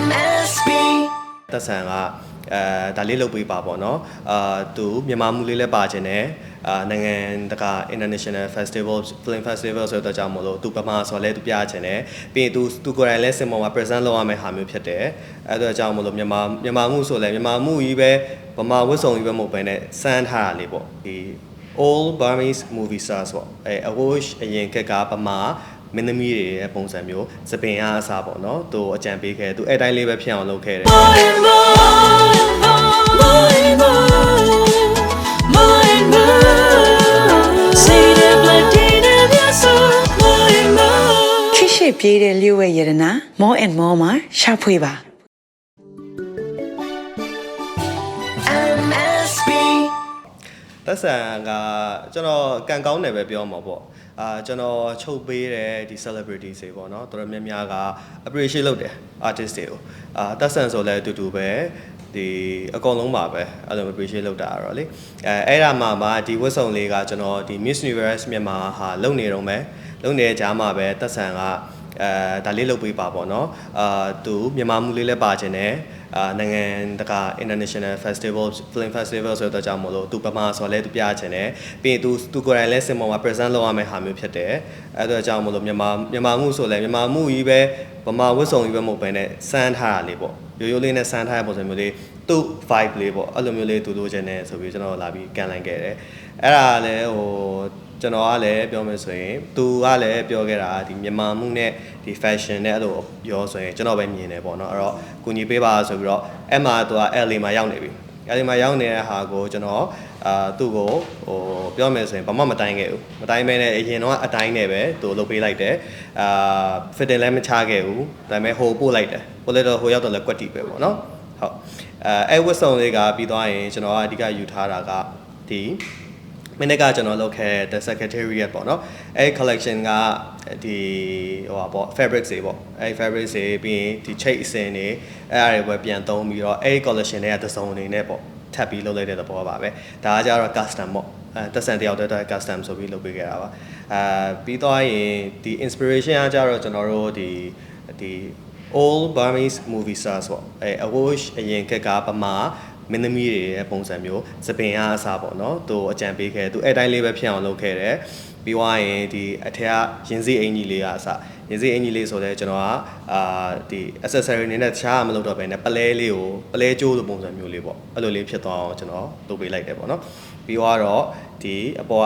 MSB သက်ဆန်ကအဲဒါလေးလုပ်ပေးပါပေါ့နော်အာသူမြန်မာမှုလေးလည်းပါခြင်းနဲ့အာနိုင်ငံတကာ international festival film festival ဆိုတော့ကြောင့်မလို့သူပမာဆိုလဲသူပြခြင်းနဲ့ပြီးရင်သူသူကိုယ်တိုင်လည်းစင်ပေါ်မှာ present လုပ်ရမယ့်ဟာမျိုးဖြစ်တယ်အဲဒါကြောင့်မလို့မြန်မာမြန်မာမှုဆိုလဲမြန်မာမှုကြီးပဲဗမာဝတ်စုံကြီးပဲမဟုတ်ဘဲနဲ့စမ်းထားတာလေးပေါ့ဒီ all Burmese movie stars ပေါ့အဲ awash အရင်ကကဗမာ မင်းသမီးတွေရဲ့ပုံစံမျိုးစပင်အားအစားပေါ့နော်သူအကြံပေးခဲ့သူအဲ့တိုင်းလေးပဲဖြစ်အောင်လုပ်ခဲ့တယ် More and more More and more More and more Say the blood in your soul More and more ခိရှိပြေးတဲ့လျှို့ဝဲရတနာ more and more မှာရှာဖွေပါ သက်ဆန်ကကျွန်တော်ကံကောင်းတယ်ပဲပြောမှာပေါ့အာကျွန်တော်ချုပ်ပေးတဲ့ဒီ celebrity တွေပေါ့နော်တော်တော်များများက appreciate လုပ်တယ် artist တွေကိုအာသက်ဆန်ဆိုလည်းအတူတူပဲဒီအကုန်လုံးပါပဲအဲ့လို appreciate လုပ်တာကတော့လေအဲအဲ့ဒါမှမှဒီဝတ်စုံလေးကကျွန်တော်ဒီ Miss Universe မြန်မာဟာလုပ်နေတော့မယ်လုပ်နေတဲ့ကြားမှာပဲသက်ဆန်က အဲဒါလေးလုပ်ပေးပါပေါ့နော်အာသူမြန်မာမှုလေးလည်းပါခြင်းနဲ့အာနိုင်ငံတကာ international festival film festival ဆိုတော့ကြောင့်မလို့သူပမာဆိုလဲသူပြခြင်းနဲ့ပြီးရင်သူသူကိုယ်တိုင်လည်းစင်ပေါ်မှာ present လုပ်ရမယ့်ဟာမျိုးဖြစ်တယ်အဲဒါကြောင့်မလို့မြန်မာမြန်မာမှုဆိုလဲမြန်မာမှုကြီးပဲဗမာဝတ်စုံကြီးပဲမဟုတ်ဘဲနဲ့စမ်းထားတာလေးပေါ့ရိုးရိုးလေးနဲ့စမ်းထားတဲ့ပုံစံမျိုးလေးသူ့ vibe လေးပေါ့အဲ့လိုမျိုးလေးသူလိုချင်တယ်ဆိုပြီးကျွန်တော်လာပြီးကန်လိုက်ခဲ့တယ်အဲ့ဒါလည်းဟိုကျွန်တော်ကလည်းပြောမယ်ဆိုရင်သူကလည်းပြောခဲ့တာဒီမြန်မာမှုနဲ့ ဒီ fashion နဲ့အဲ့လိုပြောဆိုရင်ကျွန်တော်ပဲမြင်တယ်ပေါ့နော်အဲ့တော့ကုညီပေးပါဆိုပြီးတော့အဲ့မှာသူက LA မှာရောက်နေပြီ LA မှာရောက်နေတဲ့ဟာကိုကျွန်တော်အာသူ့ကိုဟိုပြောမယ်ဆိုရင်ဘာမှမတိုင်းခဲ့ဘူးမတိုင်းမဲနဲ့အရင်တော့အတိုင်းနဲ့ပဲသူလုပ်ပေးလိုက်တယ်အာ fitting လည်းမချခဲ့ဘူးဒါပေမဲ့ဟိုပို့လိုက်တယ်ပို့လိုက်တော့ဟိုရောက်တော့လည်းကွက်တီပဲပေါ့နော်ဟုတ်အဲအဲ့ဝတ်စုံလေးကပြီးသွားရင်ကျွန်တော်ကအဓိကယူထားတာကဒီ မင်းကကျွန်တော်လုပ်ခဲ့တဲ့ secretariat ပေါ့နော်အဲ့ collection ကဒီဟိုပါပေါ့ fabric တွေပေါ့အဲ့ fabric တွေပြီးရင်ဒီ chain အစင်တွေအဲ့အရာတွေပဲပြန်သုံးပြီးတော့အဲ့ collection တွေကတစ်စုံအနေနဲ့ပေါ့ထပ်ပြီးလုပ်လိုက်တဲ့သဘောပါပဲဒါကကြတော့ custom ပေါ့အဲတက်ဆန်တယောက်တည်းတော့ custom ဆိုပြီးလုပ်ပေးခဲ့တာပါအာပြီးသွားရင်ဒီ inspiration ကကြတော့ကျွန်တော်တို့ဒီဒီ all Burmese movie stars ပေါ့အဲ awash အရင်ကကဗမာ မင်းသမီးတွေရဲ့ပုံစံမျိုးစပင်အားအစားပေါ့နော်သူအကြံပေးခဲ့သူအဲ့တိုင်းလေးပဲဖြစ်အောင်လုပ်ခဲ့တယ်ပြီးွားရင်ဒီအထက်ကရင်စီအင်ကြီးလေးကအစားရင်စီအင်ကြီးလေးဆိုတော့ကျွန်တော်ကအာဒီ accessory အနေနဲ့တခြားမလုပ်တော့ဘဲနဲ့ပလဲလေးကိုပလဲကျိုးလိုပုံစံမျိုးလေးပေါ့အဲ့လိုလေးဖြစ်သွားအောင်ကျွန်တော်လုပ်ပေးလိုက်တယ်ပေါ့နော်ပြီးတော့ဒီအပေါ်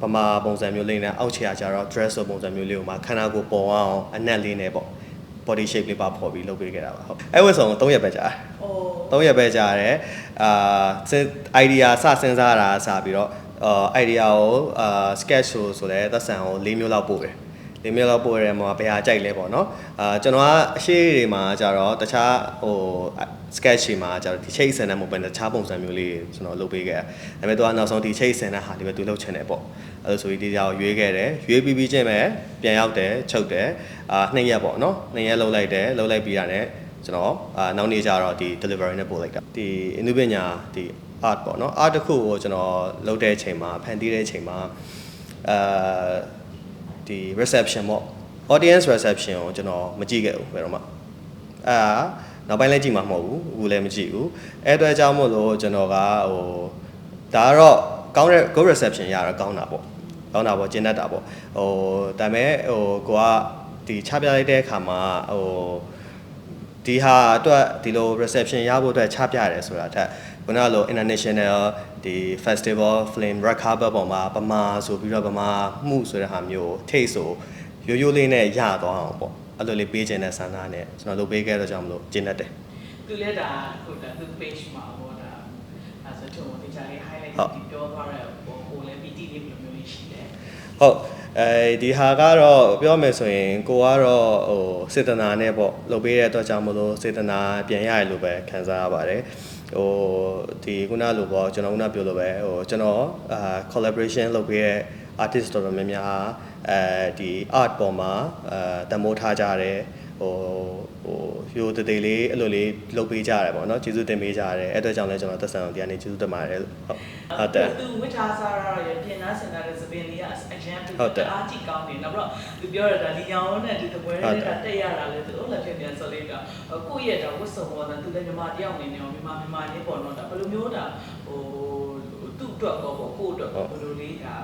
ကဗမာပုံစံမျိုးလေးနဲ့အောက်ခြေကကျတော့ dress ဆိုပုံစံမျိုးလေးကိုမှခန္ဓာကိုယ်ပေါ်အောင်အနက်လေးနဲ့ပေါ့ body shape လေးပါဖော်ပြီးလုပ်ပေးခဲ့တာပါဟုတ်အဲ့ဝတ်ဆောင်3ရက်ပဲကြာတယ်3ရက်ပဲကြာတယ်အာစဉ် idea စစဉ်းစားတာစပြီးတော့အာ idea ကိုအာ sketch ဆိုဆိုလဲသက်ဆန်ကို၄မျိုးလောက်ပို့တယ် ၄မျိုးလောက်ပို့ရတဲ့မှာဘယ်ဟာကြိုက်လဲပေါ့နော်အာကျွန်တော်ကအရှိတွေမှာကြတော့တခြားဟို sketch တွေမှာကြတော့ဒီ chase ဆန်တဲ့မဟုတ်ဘဲတခြားပုံစံမျိုးလေးကျွန်တော်လုပ်ပေးခဲ့တာဒါပေမဲ့သူကနောက်ဆုံးဒီ chase ဆန်တဲ့ဟာလေးပဲသူလုပ်ချင်တယ်ပေါ့အဲလိုဆိုပြီးဒီကြောင်ရွေးခဲ့တယ်ရွေးပြီးပြီးချင်းပဲပြန်ရောက်တယ်ချုပ်တယ်အာနှစ်ရက်ပေါ့နော်နှစ်ရက်လုပ်လိုက်တယ်လုပ်လိုက်ပြီးတာ ਨੇ ကျွန်တော်အာနောက်နေ့ကျတော့ဒီ delivery နဲ့ပို့လိုက်တာဒီအနုပညာဒီ art ပေါ့နော် art တစ်ခုကိုကျွန်တော်လုပ်တဲ့အချိန်မှာဖန်တီးတဲ့အချိန်မှာအာ ဒီ reception ပေါ့ audience reception ကိုကျွန်တော်မကြည့်ခဲ့ဘူးဘယ်တော့မှအာနောက်ပိုင်းလည်းကြည့်မှာမဟုတ်ဘူးအခုလည်းမကြည့်ဘူးအဲ့အတွက်ကြောင့်မို့လို့ကျွန်တော်ကဟိုဒါကတော့ကောင်းတဲ့ good reception ရတော့ကောင်းတာပေါ့ကောင်းတာပေါ့ကျင်းတတ်တာပေါ့ဟိုဒါပေမဲ့ဟိုကိုကဒီချပြလိုက်တဲ့အခါမှာဟိုဒီဟာအတွက်ဒီလို reception ရဖို့အတွက်ချပြရတယ်ဆိုတာထက်ခုနကလို international ဒီ festival film red carpet ပေါ်မှာပမာဆိုပြီးတော့ပမာမှုဆိုတဲ့ဟာမျိုးထိတ်ဆိုရိုးရိုးလေးနဲ့ရသွားအောင်ပေါ့အဲ့လိုလေးပေးခြင်းတဲ့ဆန္ဒနဲ့ကျွန်တော်လုပ်ပေးခဲ့တော့ကြောင့်မလို့ကျင်းတတ်တယ်သူလည်းဒါဟိုဒါသူ page မှာဟိုဒါအဲဆိုတော့ဒီချာလေး highlight ဒီပြောသွားတဲ့ဟိုဟိုလည်း PT လေးဘယ်လိုမျိုးလေးရှိလဲဟုတ်အဲဒီဟာကတော့ပြောမယ်ဆိုရင်ကိုကတော့ဟိုစေတနာနဲ့ပေါ့လုပ်ပေးတဲ့အတွက်ကြောင့်မလို့စေတနာပြန်ရရလို့ပဲခံစားရပါတယ် ဟိုဒီခုနလိုပေါ့ကျွန်တော်ခုနပြောလို့ပဲဟိုကျွန်တော်အာ collaboration လုပ်ပေးတဲ့ artist တော်တော်များများအဲဒီ art ပေါ်မှာအဲတမိုးထားကြတယ် ဟိုဟိုရိုတသေးလေးအဲ့လိုလေးလုပ်ပေးကြရတယ်ပေါ့နော်ကျေးဇူးတင်ပေးကြရတယ်အဲ့အတွက်ကြောင့်လည်းကျွန်တော်သက်ဆိုင်အောင်တရားနေကျေးဇူးတင်ပါတယ်လို့ဟုတ်ဟုတ်တယ်သူဝိထားစားရရဲ့ပြင်သားစင်တာတဲ့သပင်လေးကအရန်ဟုတ်တယ်အားကြည့်ကောင်းနေနောက်ပြီးတော့သူပြောရတာဒီရောင်းနဲ့ဒီတပွဲဟုတ်နဲ့တယ်တက်ရတာလေသူတို့လက်ထက်ပြန်ဆိုလေးကကိုယ့်ရဲ့တော့ဝတ်စုံပေါ်တာသူလည်းမြန်မာတယောက်အနေနဲ့မြန်မာမြန်မာလေးပေါ်တော့ဒါဘယ်လိုမျိုးဒါဟိုသူ့အတွက်ကောပေါ့ကိုယ့်အတွက်ကောဘယ်လိုလေးဒါ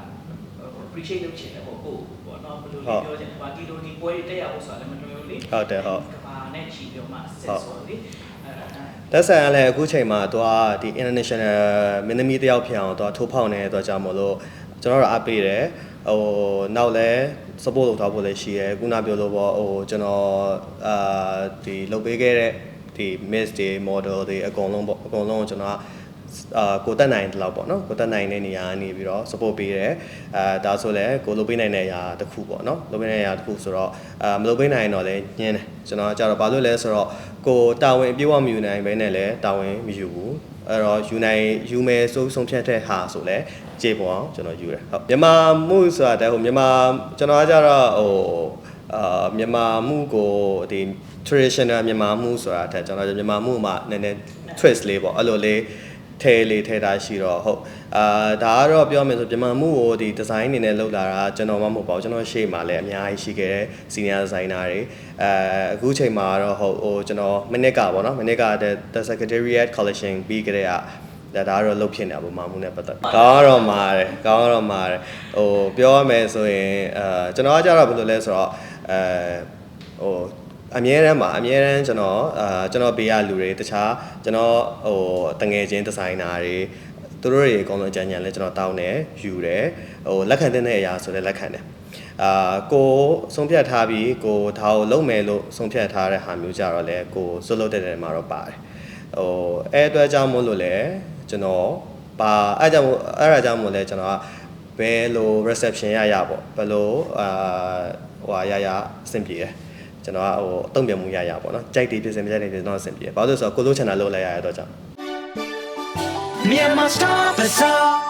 appreciate လုပ်ချင်တယ်ပေါ့ကိုပေါ့နော်ဘယ်လိုလေးပြောချင်တယ်ပါဒီလိုဒီပွဲတွေတက်ရဖို့ဆိုတာလည်းမလွယ်ဘူးလေဟုတ်တယ်ဟုတ်ကဘာနဲ့ချီပြီးမှဆက်ဆိုလေအဲလက်ဆန်ကလည်းအခုချိန်မှာသွားဒီ international မင်းသမီးတယောက်ဖြစ်အောင်သွားထိုးဖောက်နေတဲ့အတွက်ကြောင့်မလို့ကျွန်တော်တို့အားပေးတယ်ဟိုနောက်လည်း support လုပ်ထားဖို့လည်းရှိရယ်ခုနပြောလို့ပေါ့ဟိုကျွန်တော်အာဒီလုပ်ပေးခဲ့တဲ့ဒီ miss တွေ model တွေအကုန်လုံးပေါ့အကုန်လုံးကိုကျွန်တော်က အာကိုတက်နိုင်တယ်လို့ပေါ့နော်ကိုတက်နိုင်တဲ့နေရာကနေပြီးတော့ support ပေးတယ်အဲဒါဆိုလည်းကိုလုပ်ပေးနိုင်တဲ့အရာတစ်ခုပေါ့နော်လုပ်ပေးနိုင်တဲ့အရာတစ်ခုဆိုတော့အာမလုပ်ပေးနိုင်ရင်တော့လည်းညင်းတယ်ကျွန်တော်ကကြတော့ဘာလို့လဲဆိုတော့ကိုတာဝန်အပြည့်အဝမယူနိုင်ဘဲနဲ့လည်းတာဝန်မယူဘူးအဲ့တော့ယူနိုင်ယူမယ်စိုးဆုံးဖြတ်တဲ့ဟာဆိုလဲကြေပေါ်အောင်ကျွန်တော်ယူတယ်ဟုတ်မြန်မာမှုဆိုတာတဲ့ဟိုမြန်မာကျွန်တော်ကကြတော့ဟိုအာမြန်မာမှုကိုဒီ traditional မြန်မာမှုဆိုတာတဲ့ကျွန်တော်မြန်မာမှုမှာနည်းနည်း twist လေးပေါ့အဲ့လိုလေး ထဲလေးထဲတာရှိတော့ဟုတ်အာဒါကတော့ပြောမယ်ဆိုမြန်မာမှုကိုဒီ design အနေနဲ့လုပ်လာတာကျွန်တော်မှမဟုတ်ပါဘူးကျွန်တော်ရှေ့မှာလည်းအများကြီးရှိခဲ့တဲ့ senior designer တွေအဲအခုချိန်မှာတော့ဟုတ်ဟိုကျွန်တော်မနစ်ကပေါ့နော်မနစ်က the secretariat collection ပြီးကြတဲ့ကဒါဒါကတော့လုတ်ဖြစ်နေတာပုံမှန်မှုနဲ့ပတ်သက်ကောင်းတော့မာတယ်ကောင်းတော့မာတယ်ဟိုပြောရမယ်ဆိုရင်အဲကျွန်တော်ကကြတော့ဘယ်လိုလဲဆိုတော့အဲဟို အမြဲတမ်းပါအမြဲတမ်းကျွန်တော်အာကျွန်တော်ဘေးကလူတွေတခြားကျွန်တော်ဟိုတငယ်ချင်းဒီဇိုင်နာတွေသူတို့တွေအကုန်လုံးအကြံဉာဏ်လဲကျွန်တော်တောင်းတယ်ယူတယ်ဟိုလက်ခံတဲ့အရာဆိုလဲလက်ခံတယ်အာကိုဆုံးဖြတ်ထားပြီးကိုဒါကိုလုပ်မယ်လို့ဆုံးဖြတ်ထားတဲ့ဟာမျိုးကြတော့လဲကိုစွတ်လုပ်တဲ့နေရာမှာတော့ပါတယ်ဟိုအဲအတွက်ကြောင့်မို့လို့လဲကျွန်တော်ပါအဲကြောင့်မို့အဲဒါကြောင့်မို့လဲကျွန်တော်ကဘယ်လို reception ရရပေါ့ဘယ်လိုအာဟိုဟာရရအဆင်ပြေတယ် ကျွန်တော်ကဟိုအတုံ့ပြန်မှုရရပေါ့နော်ကြိုက်တယ်ဖြစ်စင်မကြိုက်တယ်ဖြစ်တော့အဆင်ပြေတယ်ဘာလို့လဲဆိုတော့ကိုလိုချင်တာလုပ်လိုက်ရတဲ့အတွက်ကြောင့် Myanmar Star Bazaar